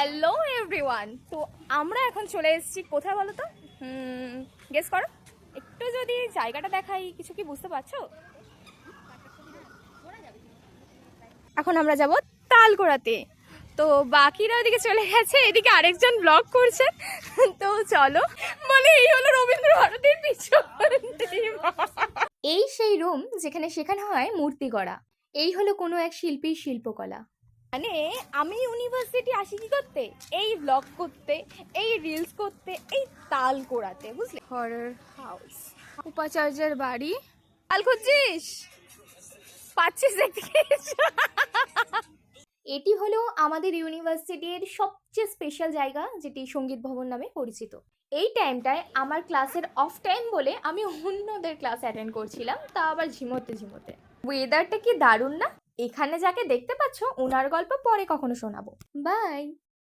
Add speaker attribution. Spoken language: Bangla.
Speaker 1: হ্যালো এভরিওয়ান তো আমরা এখন চলে এসেছি কোথায় বলো তো? গেস করো। একটু যদি জায়গাটা দেখাই, কিছু কি বুঝতে পারছ? এখন আমরা যাব তালগোড়াতে। তো বাকিরা ওদিকে চলে গেছে, এদিকে আরেকজন ব্লগ করছে। তো চলো মানে এই হলো রবীন্দ্র ভারতীর পিছন এই সেই রুম যেখানে শেখানো হয় মূর্তি গড়া। এই হলো কোনো এক শিল্পীর শিল্পকলা। মানে আমি ইউনিভার্সিটি আসি কি করতে? এই ব্লগ করতে এই রিলস করতে এই তাল কোড়াতে বুঝলে? হরর হাউস উপাচার্যের বাড়ি। তাল খুঁজছিস? পাচ্ছিস এটি হলো আমাদের ইউনিভার্সিটির সবচেয়ে স্পেশাল জায়গা যেটি সংগীত ভবন নামে পরিচিত। এই টাইমটায় আমার ক্লাসের অফ টাইম বলে আমি অন্যদের ক্লাস অ্যাটেন্ড করছিলাম তা আবার ঝিমোতে ঝিমোতে। ওয়েদারটা কি দারুণ না? এখানে যাকে দেখতে পাচ্ছ ওনার গল্প পরে কখনো শোনাবো। বাই